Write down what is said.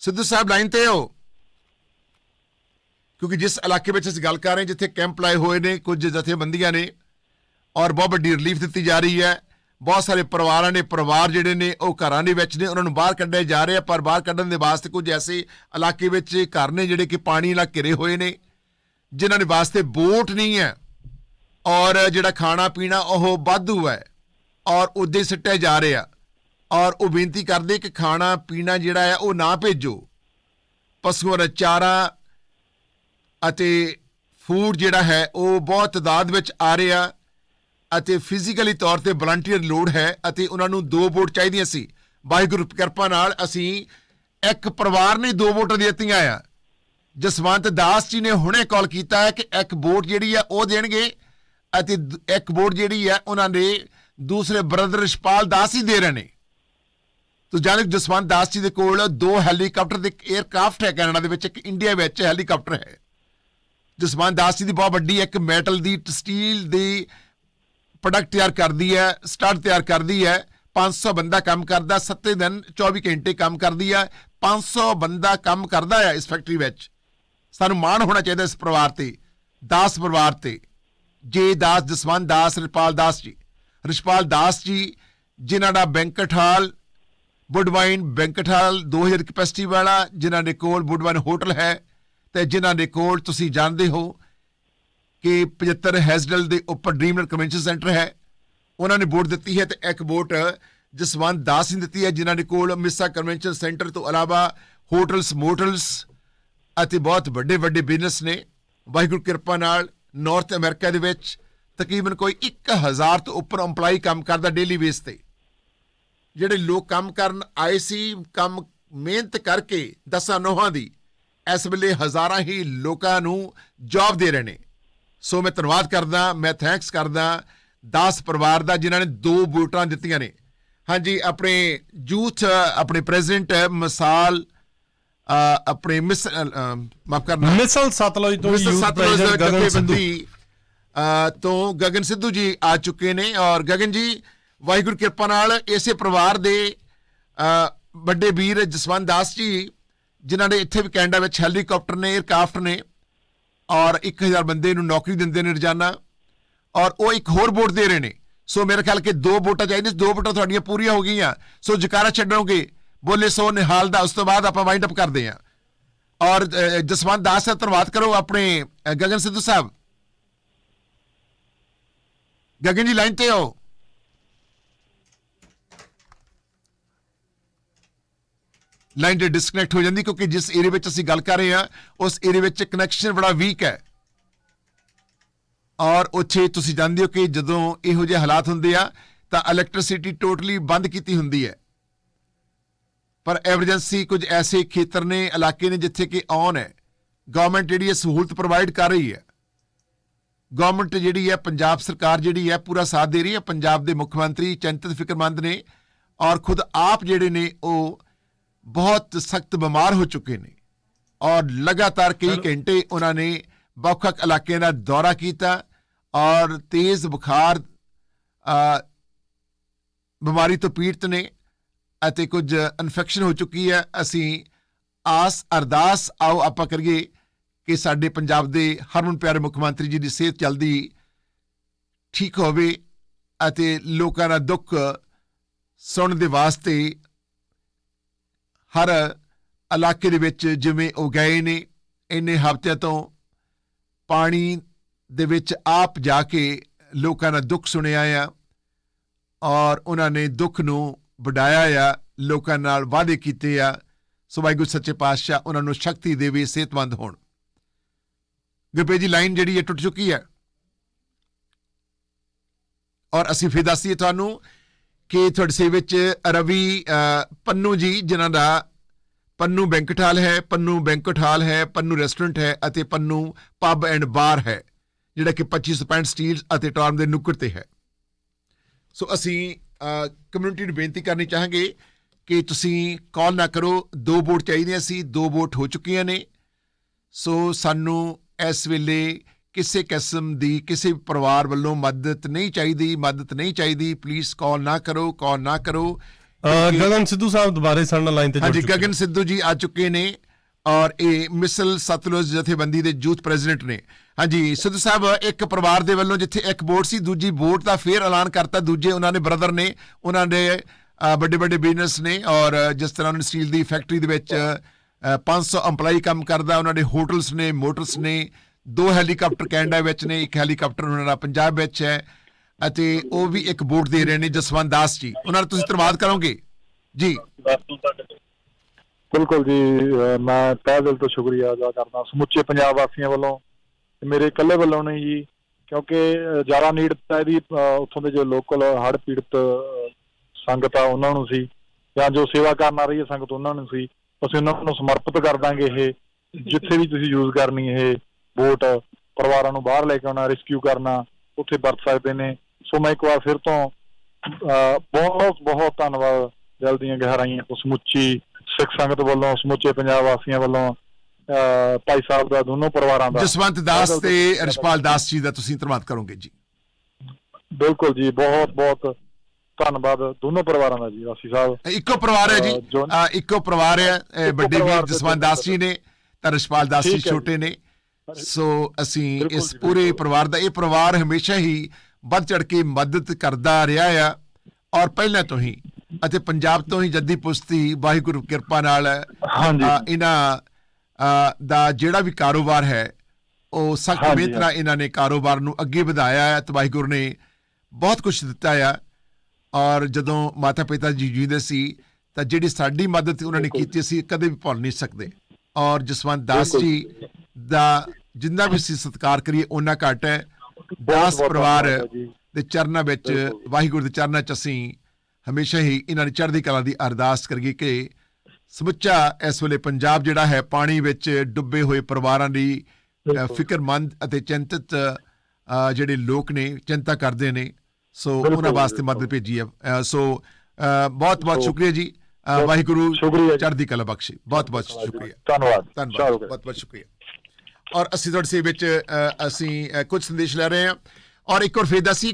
ਸਿੱਧੂ ਸਾਹਿਬ line ਤੇ ਹੋ ਕਿਉਂਕਿ ਜਿਸ ਇਲਾਕੇ ਵਿੱਚ ਅਸੀਂ ਗੱਲ ਕਰ ਰਹੇ ਜਿੱਥੇ ਕੈਂਪ ਲਾਏ ਹੋਏ ਨੇ, ਕੁਝ ਜਥੇਬੰਦੀਆਂ ਨੇ, ਔਰ ਬਹੁਤ ਵੱਡੀ ਰਿਲੀਫ ਦਿੱਤੀ ਜਾ ਰਹੀ ਹੈ। ਬਹੁਤ ਸਾਰੇ ਪਰਿਵਾਰਾਂ ਨੇ, ਪਰਿਵਾਰ ਜਿਹੜੇ ਨੇ, ਉਹ ਘਰਾਂ ਦੇ ਵਿੱਚ ਨੇ, ਉਹਨਾਂ ਨੂੰ ਬਾਹਰ ਕੱਢਿਆ ਜਾ ਰਿਹਾ, ਪਰ ਬਾਹਰ ਕੱਢਣ ਦੇ ਵਾਸਤੇ ਕੁਝ ਐਸੇ ਇਲਾਕੇ ਵਿੱਚ ਘਰ ਨੇ, ਜਿਹੜੇ ਕਿ ਪਾਣੀ ਨਾਲ ਘਿਰੇ ਹੋਏ ਨੇ, ਜਿਨ੍ਹਾਂ ਦੇ ਵਾਸਤੇ ਬੋਟ ਨਹੀਂ ਹੈ, ਔਰ ਜਿਹੜਾ ਖਾਣਾ ਪੀਣਾ ਉਹ ਵਾਧੂ ਹੈ, ਔਰ ਉਦੇ ਸਿੱਟਿਆ ਜਾ ਰਿਹਾ। ਔਰ ਉਹ ਬੇਨਤੀ ਕਰਦੇ ਕਿ ਖਾਣਾ, ਪੀਣਾ ਜਿਹੜਾ ਹੈ ਉਹ ਨਾ ਭੇਜੋ। ਪਸ਼ੂਆਂ ਦਾ ਚਾਰਾ ਅਤੇ ਫੂਡ ਜਿਹੜਾ ਹੈ ਉਹ ਬਹੁਤ ਤਦਾਦ ਵਿੱਚ ਆ ਰਿਹਾ ਅਤੇ ਫਿਜ਼ੀਕਲੀ ਤੌਰ ਤੇ ਵਲੰਟੀਅਰ ਲੋੜ ਹੈ ਅਤੇ ਉਹਨਾਂ ਨੂੰ ਦੋ ਵੋਟ ਚਾਹੀਦੀਆਂ ਸੀ। ਵਾਹਿਗੁਰੂ ਕਿਰਪਾ ਨਾਲ ਅਸੀਂ ਇੱਕ ਪਰਿਵਾਰ ਨੇ ਦੋ ਵੋਟਾਂ ਦਿੱਤੀਆਂ ਆ। ਜਸਵੰਤ ਦਾਸ ਜੀ ਨੇ ਹੁਣੇ ਕਾਲ ਕੀਤਾ ਹੈ ਕਿ ਇੱਕ ਵੋਟ ਜਿਹੜੀ ਆ ਉਹ ਦੇਣਗੇ ਅਤੇ ਇੱਕ ਵੋਟ ਜਿਹੜੀ ਹੈ ਉਹਨਾਂ ਦੇ ਦੂਸਰੇ ਬ੍ਰਦਰ ਰਿਸ਼ਪਾਲ ਦਾਸ ਹੀ ਦੇ ਰਹੇ ਨੇ। ਤੁਸੀਂ ਜਾਣਦੇ ਜਸਵੰਤ ਦਾਸ ਜੀ ਦੇ ਕੋਲ ਦੋ ਹੈਲੀਕਾਪਟਰ ਤੇ ਇੱਕ 에ਅਰਕ੍ਰਾਫਟ ਹੈ ਕੈਨੇਡਾ ਦੇ ਵਿੱਚ, ਇੱਕ ਇੰਡੀਆ ਵਿੱਚ ਹੈਲੀਕਾਪਟਰ ਹੈ। ਜਸਵੰਤ ਦਾਸ ਜੀ ਦੀ ਬਹੁਤ ਵੱਡੀ ਇੱਕ ਮੈਟਲ ਦੀ ਸਟੀਲ ਦੀ ਪ੍ਰੋਡਕਟ ਤਿਆਰ ਕਰਦੀ ਹੈ ਸਟੱਡ ਤਿਆਰ ਕਰਦੀ ਹੈ 500 ਬੰਦਾ ਕੰਮ ਕਰਦਾ 7 ਦਿਨ 24 ਘੰਟੇ ਕੰਮ ਕਰਦੀ ਹੈ 500 ਬੰਦਾ ਕੰਮ ਕਰਦਾ ਹੈ ਇਸ ਫੈਕਟਰੀ ਵਿੱਚ। ਸਾਨੂੰ ਮਾਣ ਹੋਣਾ ਚਾਹੀਦਾ ਇਸ ਪਰਿਵਾਰ ਤੇ, ਦਾਸ ਪਰਿਵਾਰ ਤੇ। ਜੇ ਦਾਸ ਜਸਵੰਤ ਦਾਸ, ਰਿਸ਼ਪਾਲ ਦਾਸ ਜੀ, ਰਿਸ਼ਪਾਲ ਦਾਸ ਜੀ, ਜਿਨ੍ਹਾਂ ਦਾ banquet hall Woodwine banquet hall 2000 capacity ਵਾਲਾ, ਜਿਨ੍ਹਾਂ ਦੇ ਕੋਲ ਵੁੱਡਵਾਈਨ ਹੋਟਲ ਹੈ ਤੇ ਜਿਨ੍ਹਾਂ ਦੇ ਕੋਲ ਤੁਸੀਂ ਜਾਣਦੇ ਹੋ ਕਿ 75 ਹੈਜ਼ਡਲ ਦੇ ਉੱਪਰ ਡ੍ਰੀਮਲੈਂਡ ਕਨਵੈਨਸ਼ਨ ਸੈਂਟਰ ਹੈ। ਉਹਨਾਂ ਨੇ ਵੋਟ ਦਿੱਤੀ ਹੈ ਤੇ ਇੱਕ ਵੋਟ ਜਸਵੰਤ ਦਾਸ ਨੇ ਦਿੱਤੀ ਹੈ, ਜਿਨ੍ਹਾਂ ਦੇ ਕੋਲ ਮਿਸਾ ਕਨਵੈਨਸ਼ਨ ਸੈਂਟਰ ਤੋਂ ਇਲਾਵਾ ਹੋਟਲਸ ਮੋਟਲਸ ਅਤੇ ਬਹੁਤ ਵੱਡੇ ਵੱਡੇ ਬਿਜ਼ਨਸ ਨੇ। ਵਾਹਿਗੁਰੂ ਕਿਰਪਾ ਨਾਲ ਨਾਰਥ ਅਮਰੀਕਾ ਦੇ ਵਿੱਚ ਤਕਰੀਬਨ ਕੋਈ 1000 ਤੋਂ ਉੱਪਰ EMPLOYE ਕੰਮ ਕਰਦਾ ਡੇਲੀ ਬੇਸ ਤੇ। ਜਿਹੜੇ ਲੋਕ ਕੰਮ ਕਰਨ ਆਏ ਸੀ ਕੰਮ ਮਿਹਨਤ ਕਰਕੇ ਦਸਾਂ ਨੋਹਾਂ ਦੀ ਇਸ ਵੇਲੇ ਹਜ਼ਾਰਾਂ ਹੀ ਲੋਕਾਂ ਨੂੰ ਜੌਬ ਦੇ ਰਹੇ ਨੇ। ਸੋ ਮੈਂ ਧੰਨਵਾਦ ਕਰਦਾ ਮੈਂ ਥੈਂਕਸ ਕਰਦਾ ਦਾਸ ਪਰਿਵਾਰ ਦਾ ਜਿਨ੍ਹਾਂ ਨੇ ਦੋ ਵੋਟਾਂ ਦਿੱਤੀਆਂ ਨੇ। ਹਾਂਜੀ ਆਪਣੇ ਯੂਥ ਆਪਣੇ ਪ੍ਰੈਜ਼ੀਡੈਂਟ ਮਿਸਾਲ ਆਪਣੇ ਮਿਸ ਮਾਫ ਕਰਨਾ। ਮਿਸਲ ਸਤਲੁਜ ਤੋਂ ਯੂਥ ਪ੍ਰੈਜ਼ੀਡੈਂਟ ਗਗਨ ਸਿੱਧੂ। ਤੋਂ ਗਗਨ ਸਿੱਧੂ ਜੀ ਆ ਚੁੱਕੇ ਨੇ ਔਰ ਗਗਨ ਜੀ ਵਾਹਿਗੁਰੂ ਕਿਰਪਾ ਨਾਲ ਇਸੇ ਪਰਿਵਾਰ ਦੇ ਵੱਡੇ ਵੀਰ ਜਸਵੰਤ ਦਾਸ ਜੀ, ਜਿਨ੍ਹਾਂ ਨੇ ਇੱਥੇ ਵੀ ਕੈਨੇਡਾ ਵਿੱਚ ਹੈਲੀਕਾਪਟਰ ਨੇ 에ਅਰਕ੍ਰਾਫਟ ਨੇ ਔਰ 1000 ਬੰਦੇ ਨੂੰ ਨੌਕਰੀ ਦਿੰਦੇ ਨੇ ਰੋਜ਼ਾਨਾ ਔਰ ਉਹ ਇੱਕ ਹੋਰ ਵੋਟ ਦੇ ਰਹੇ ਨੇ। ਸੋ ਮੇਰੇ ਖਿਆਲ ਕਿ ਦੋ ਵੋਟਾਂ ਚਾਹੀਦੀਆਂ ਦੋ ਵੋਟਾਂ ਤੁਹਾਡੀਆਂ ਪੂਰੀਆਂ ਹੋ ਗਈਆਂ। ਸੋ ਜਕਾਰਾ ਛੱਡੋਗੇ, ਬੋਲੇ ਸੋ ਨਿਹਾਲ ਦਾ, ਉਸ ਤੋਂ ਬਾਅਦ ਆਪਾਂ ਵਾਈਂਡ ਅਪ ਕਰਦੇ ਹਾਂ। ਔਰ ਜਸਵੰਤ ਦਾਸ ਦਾ ਧੰਨਵਾਦ ਕਰੋ ਆਪਣੇ ਗਗਨ ਸਿੱਧੂ ਸਾਹਿਬ। ਗਗਨ ਜੀ ਲਾਈਨ ਤੇ ਹੋ ਲਾਈਨ ਤੇ ਡਿਸਕਨੈਕਟ ਹੋ ਜਾਂਦੀ ਕਿਉਂਕਿ ਜਿਸ ਏਰੀਆ ਵਿੱਚ ਅਸੀਂ ਗੱਲ ਕਰ ਰਹੇ ਹਾਂ, ਉਸ ਏਰੀਆ ਵਿੱਚ ਕਨੈਕਸ਼ਨ ਬੜਾ ਵੀਕ ਹੈ। ਔਰ ਉੱਥੇ ਤੁਸੀਂ ਜਾਣਦੇ ਹੋ ਕਿ ਜਦੋਂ ਇਹੋ ਜਿਹੇ ਹਾਲਾਤ ਹੁੰਦੇ ਆ, ਤਾਂ ਇਲੈਕਟ੍ਰਿਸਿਟੀ ਟੋਟਲੀ ਬੰਦ ਕੀਤੀ ਹੁੰਦੀ ਹੈ। ਪਰ ਐਮਰਜੈਂਸੀ ਕੁਝ ਐਸੇ ਖੇਤਰ ਨੇ, ਇਲਾਕੇ ਨੇ ਜਿੱਥੇ ਕਿ ਔਨ ਹੈ। ਗਵਰਨਮੈਂਟ ਜਿਹੜੀ ਹੈ ਸਹੂਲਤ ਪ੍ਰੋਵਾਈਡ ਕਰ ਰਹੀ ਹੈ। ਗਵਰਨਮੈਂਟ ਜਿਹੜੀ ਹੈ, ਪੰਜਾਬ ਸਰਕਾਰ ਜਿਹੜੀ ਹੈ, ਪੂਰਾ ਸਾਥ ਦੇ ਰਹੀ ਹੈ। ਪੰਜਾਬ ਦੇ ਮੁੱਖ ਮੰਤਰੀ ਚਿੰਤਤ ਫਿਕਰਮੰਦ ਨੇ ਔਰ ਖੁਦ ਆਪ ਜਿਹੜੇ ਨੇ ਉਹ ਬਹੁਤ ਸਖਤ ਬਿਮਾਰ ਹੋ ਚੁੱਕੇ ਨੇ ਔਰ ਲਗਾਤਾਰ ਕਈ ਘੰਟੇ ਉਹਨਾਂ ਨੇ ਵੱਖ-ਵੱਖ ਇਲਾਕਿਆਂ ਦਾ ਦੌਰਾ ਕੀਤਾ ਔਰ ਤੇਜ਼ ਬੁਖਾਰ ਬਿਮਾਰੀ ਤੋਂ ਪੀੜਤ ਨੇ ਅਤੇ ਕੁਝ ਇਨਫੈਕਸ਼ਨ ਹੋ ਚੁੱਕੀ ਹੈ। ਅਸੀਂ ਆਸ ਅਰਦਾਸ ਆਓ ਆਪਾਂ ਕਰੀਏ ਕਿ ਸਾਡੇ ਪੰਜਾਬ ਦੇ ਹਰਮਨ ਪਿਆਰੇ ਮੁੱਖ ਮੰਤਰੀ ਜੀ ਦੀ ਸਿਹਤ ਜਲਦੀ ਠੀਕ ਹੋਵੇ ਅਤੇ ਲੋਕਾਂ ਦਾ ਦੁੱਖ ਸੁਣਨ ਦੇ ਵਾਸਤੇ ਹਰ ਇਲਾਕੇ ਦੇ ਵਿੱਚ ਜਿਵੇਂ ਉਹ ਗਏ ਨੇ, ਇੰਨੇ ਹਫ਼ਤਿਆਂ ਤੋਂ ਪਾਣੀ ਦੇ ਵਿੱਚ ਆਪ ਜਾ ਕੇ ਲੋਕਾਂ ਦਾ ਦੁੱਖ ਸੁਣਿਆ ਆ ਔਰ ਉਹਨਾਂ ਨੇ ਦੁੱਖ ਨੂੰ ਵਡਾਇਆ ਆ, ਲੋਕਾਂ ਨਾਲ ਵਾਅਦੇ ਕੀਤੇ ਆ। ਸੋ ਵਾਹਿਗੁਰੂ ਸੱਚੇ ਪਾਤਸ਼ਾਹ ਉਹਨਾਂ ਨੂੰ ਸ਼ਕਤੀ ਦੇਵੇ, ਸਿਹਤਮੰਦ ਹੋਣ। ਗੁਰਪ੍ਰੀਤ ਜੀ, ਲਾਈਨ ਜਿਹੜੀ ਹੈ ਟੁੱਟ ਚੁੱਕੀ ਹੈ। ਔਰ ਅਸੀਂ ਫਿਰ ਦੱਸੀਏ ਤੁਹਾਨੂੰ ਕਿ ਤੁਹਾਡੇ ਸੇਵੇ ਵਿੱਚ ਰਵੀ ਪੰਨੂ ਜੀ, ਜਿਨ੍ਹਾਂ ਦਾ ਪੰਨੂ ਬੈਂਕਟ ਹਾਲ ਹੈ, ਪੰਨੂ ਬੈਂਕਟ ਹਾਲ ਹੈ, ਪੰਨੂ ਰੈਸਟੋਰੈਂਟ ਹੈ ਅਤੇ ਪੰਨੂ ਪਬ ਐਂਡ ਬਾਰ ਹੈ, ਜਿਹੜਾ ਕਿ 2565 ਸਟੀਲਸ ਅਤੇ ਟਾਰਮ ਦੇ ਨੁੱਕਰ ਤੇ ਹੈ। ਸੋ ਅਸੀਂ ਕਮਿਊਨਿਟੀ ਨੂੰ ਬੇਨਤੀ ਕਰਨੀ ਚਾਹਾਂਗੇ ਕਿ ਤੁਸੀਂ ਕਾਲ ਨਾ ਕਰੋ, ਦੋ ਵੋਟ ਚਾਹੀਦੀਆਂ ਸੀ, ਦੋ ਵੋਟ ਹੋ ਚੁੱਕੀਆਂ ਨੇ। ਸੋ ਸਾਨੂੰ ਇਸ ਵੇਲੇ ਕਿਸੇ ਕਿਸਮ ਦੀ ਕਿਸੇ ਪਰਿਵਾਰ ਵੱਲੋਂ ਮਦਦ ਨਹੀਂ ਚਾਹੀਦੀ ਮਦਦ ਨਹੀਂ ਚਾਹੀਦੀ ਪਲੀਜ਼ ਕਾਲ ਨਾ ਕਰੋ ਕਾਲ ਨਾ ਕਰੋ। ਗਗਨ ਸਿੱਧੂ ਸਾਹਿਬ ਦੁਬਾਰੇ ਸਾਡੇ ਨਾਲ ਲਾਈਨ ਤੇ ਜੁੜ ਹਾਂਜੀ ਚੁੱਕੇ ਗਗਨ ਸਿੱਧੂ ਜੀ ਆ ਚੁੱਕੇ ਨੇ ਔਰ ਇਹ ਮਿਸਲ ਸਤਲੁਜ ਜਥੇਬੰਦੀ ਦੇ ਯੂਥ ਪ੍ਰੈਜ਼ੀਡੈਂਟ ਨੇ। ਹਾਂਜੀ ਸਿੱਧੂ ਸਾਹਿਬ ਇੱਕ ਪਰਿਵਾਰ ਦੇ ਵੱਲੋਂ ਜਿੱਥੇ ਇੱਕ ਵੋਟ ਸੀ ਦੂਜੀ ਵੋਟ ਦਾ ਫੇਰ ਐਲਾਨ ਕਰਤਾ ਦੂਜੇ ਉਹਨਾਂ ਨੇ ਬ੍ਰਦਰ ਨੇ ਉਹਨਾਂ ਦੇ ਵੱਡੇ ਵੱਡੇ ਬਿਜ਼ਨਸ ਨੇ ਔਰ ਜਿਸ ਤਰ੍ਹਾਂ ਉਹਨਾਂ ਨੇ ਸਟੀਲ ਦੀ ਫੈਕਟਰੀ ਦੇ ਵਿੱਚ ਅ, 500 EMPLOYE ਕੰਮ ਕਰਦਾ ਉਹਨਾਂ ਦੇ ਹੋਟਲਸ ਨੇ ਮੋਟਰਸ ਨੇ ਦੋ ਹੈਲੀਕਾਪਟਰ ਕੈਨੇਡਾ ਵਿੱਚ ਨੇ, ਇੱਕ ਹੈਲੀਕਾਪਟਰ ਉਹਨਾਂ ਦਾ ਪੰਜਾਬ ਵਿੱਚ ਹੈ ਅਤੇ ਉਹ ਵੀ ਇੱਕ ਵੋਟ ਦੇ ਰਹੇ ਨੇ ਜਸਵੰਤ ਦਾਸ ਜੀ। ਉਹਨਾਂ ਨੂੰ ਤੁਸੀਂ ਧੰਨਵਾਦ ਕਰੋਗੇ? ਜੀ। ਬਿਲਕੁਲ ਜੀ ਮੈਂ ਤਹਿ ਦਿਲ ਤੋਂ ਸ਼ੁਕਰੀਆ ਅਦਾ ਕਰਦਾ। ਸਮੁੱਚੇ ਪੰਜਾਬ ਵਾਸੀਆਂ ਵੱਲੋਂ ਮੇਰੇ ਇਕੱਲੇ ਵੱਲੋਂ ਨਹੀਂ ਜੀ, ਕਿਉਂਕਿ ਅਹ ਜ਼ਿਆਦਾ ਨੀਡ ਤਾਂ ਇਹਦੀ ਉੱਥੋਂ ਦੇ ਜੋ ਲੋਕਲ ਹੜ ਪੀੜਤ ਸੰਗਤ ਆ ਉਹਨਾਂ ਨੂੰ ਸੀ, ਜਾਂ ਜੋ ਸੇਵਾ ਕਰਨ ਆ ਰਹੀ ਹੈ ਸੰਗਤ ਉਹਨਾਂ ਨੂੰ ਸੀ, ਅਸੀਂ ਉਹਨਾਂ ਨੂੰ ਸਮਰਪਿਤ ਕਰ ਦਾਂਗੇ ਇਹ, ਜਿੱਥੇ ਵੀ ਤੁਸੀਂ ਯੂਜ਼ ਕਰਨੀ ਇਹ ਵੋਟ ਪਰਿਵਾਰਾਂ ਨੂੰ ਬਾਹਰ ਲੈ ਕੇ ਆਉਣਾ ਰੈਸਕਿਊ ਕਰਨਾ ਉੱਥੇ ਵਰਤ ਸਕਦੇ ਨੇ। ਸੋ ਮੈਂ ਇੱਕ ਵਾਰ ਫਿਰ ਤੋਂ ਬਹੁਤ ਬਹੁਤ ਧੰਨਵਾਦ ਦਿਲ ਦੀਆਂ ਗਹਿਰਾਈਆਂ ਤੋਂ ਸਮੁੱਚੀ ਸਿੱਖ ਸੰਗਤ ਵੱਲੋਂ ਸਮੁੱਚੇ ਪੰਜਾਬ ਵਾਸੀਆਂ ਵੱਲੋਂ ਭਾਈ ਸਾਹਿਬ ਦਾ ਦੋਨੋਂ ਪਰਿਵਾਰਾਂ ਦਾ। ਜਸਵੰਤ ਦਾਸ ਤੇ ਰਿਸ਼ਪਾਲ ਦਾਸ ਜੀ ਦਾ ਤੁਸੀਂ ਧੰਨਵਾਦ ਕਰੋਗੇ ਜੀ। ਬਿਲਕੁਲ ਜੀ ਬਹੁਤ ਬਹੁਤ ਧੰਨਵਾਦ ਦੋਨੋਂ ਪਰਿਵਾਰਾਂ ਦਾ ਜੀ ਵਾਸੀ ਸਾਹਿਬ। ਇੱਕੋ ਪਰਿਵਾਰ ਹੈ ਜੀ। ਇੱਕੋ ਪਰਿਵਾਰ ਹੈ ਵੱਡੇ ਵੀਰ ਜਸਵੰਤ ਦਾਸ ਜੀ ਨੇ ਤਾਂ ਰਿਸ਼ਪਾਲ ਦਾਸ ਜੀ। ਛੋਟੇ ਨੇ। ਸੋ ਅਸੀਂ ਇਸ ਪੂਰੇ। ਪਰਿਵਾਰ ਦਾ ਇਹ ਪਰਿਵਾਰ ਹਮੇਸ਼ਾ ਹੀ ਵੱਧ ਚੜ ਕੇ ਮਦਦ ਕਰਦਾ ਰਿਹਾ ਆ। ਔਰ ਪਹਿਲਾਂ ਤੋਂ ਹੀ ਅਤੇ ਪੰਜਾਬ ਤੋਂ ਹੀ ਜੱਦੀ ਪੁਸ਼ਤੀ ਵਾਹਿਗੁਰੂ ਕਿਰਪਾ ਨਾਲ ਹਾਂਜੀ। ਇਹਨਾਂ ਦਾ ਜਿਹੜਾ ਵੀ ਕਾਰੋਬਾਰ ਹੈ ਉਹ ਸਖਤ ਮਿਹਨਤ ਨਾਲ ਇਹਨਾਂ ਨੇ ਕਾਰੋਬਾਰ ਨੂੰ ਅੱਗੇ ਵਧਾਇਆ ਹੈ ਤੇ ਵਾਹਿਗੁਰੂ ਨੇ ਬਹੁਤ ਕੁਝ ਦਿੱਤਾ ਆ। ਔਰ ਜਦੋਂ ਮਾਤਾ ਪਿਤਾ ਜੀ ਜੀਂਦੇ ਸੀ ਤਾਂ ਜਿਹੜੀ ਸਾਡੀ ਮਦਦ ਉਹਨਾਂ ਨੇ ਕੀਤੀ ਸੀ ਕਦੇ ਵੀ ਭੁੱਲ ਨਹੀਂ ਸਕਦੇ। ਔਰ ਜਸਵੰਤ ਦਾਸ। ਜੀ ਦਾ ਜਿੰਨਾ ਵੀ ਅਸੀਂ ਸਤਿਕਾਰ ਕਰੀਏ ਉਹਨਾਂ ਘੱਟ ਹੈ ਦਾਸ ਪਰਿਵਾਰ। ਦੇ ਚਰਨਾਂ ਵਿੱਚ। ਵਾਹਿਗੁਰੂ ਦੇ ਚਰਨਾਂ 'ਚ ਅਸੀਂ ਹਮੇਸ਼ਾ ਹੀ ਇਹਨਾਂ ਦੀ ਚੜ੍ਹਦੀ ਕਲਾ ਦੀ ਅਰਦਾਸ ਕਰੀਏ ਕਿ ਸਮੁੱਚਾ ਇਸ ਵੇਲੇ ਪੰਜਾਬ ਜਿਹੜਾ ਹੈ ਪਾਣੀ ਵਿੱਚ ਡੁੱਬੇ ਹੋਏ ਪਰਿਵਾਰਾਂ ਦੀ। ਫਿਕਰਮੰਦ ਅਤੇ ਚਿੰਤਤ ਜਿਹੜੇ ਲੋਕ ਨੇ ਚਿੰਤਾ ਕਰਦੇ ਨੇ ਸੋ ਉਹਨਾਂ ਵਾਸਤੇ। ਮਦਦ ਭੇਜੀ ਹੈ ਸੋ ਬਹੁਤ ਬਹੁਤ ਸੋ, ਸ਼ੁਕਰੀਆ ਜੀ ਵਾਹਿਗੁਰੂ। ਚੜ੍ਹਦੀ ਕਲਾ ਬਖਸ਼ੇ ਬਹੁਤ ਬਹੁਤ ਸ਼ੁਕਰੀਆ ਧੰਨਵਾਦ ਧੰਨਵਾਦ। ਬਹੁਤ ਬਹੁਤ ਸ਼ੁਕਰੀਆ ਔਰ ਅਸੀਂ ਤੁਹਾਡੇ ਸੇ ਵਿੱਚ ਅ, ਅਸੀਂ ਅ, ਕੁਝ ਸੰਦੇਸ਼ ਲੈ ਰਹੇ ਹਾਂ। ਔਰ ਇੱਕ ਹੋਰ ਫੇਰ ਦੱਸੀ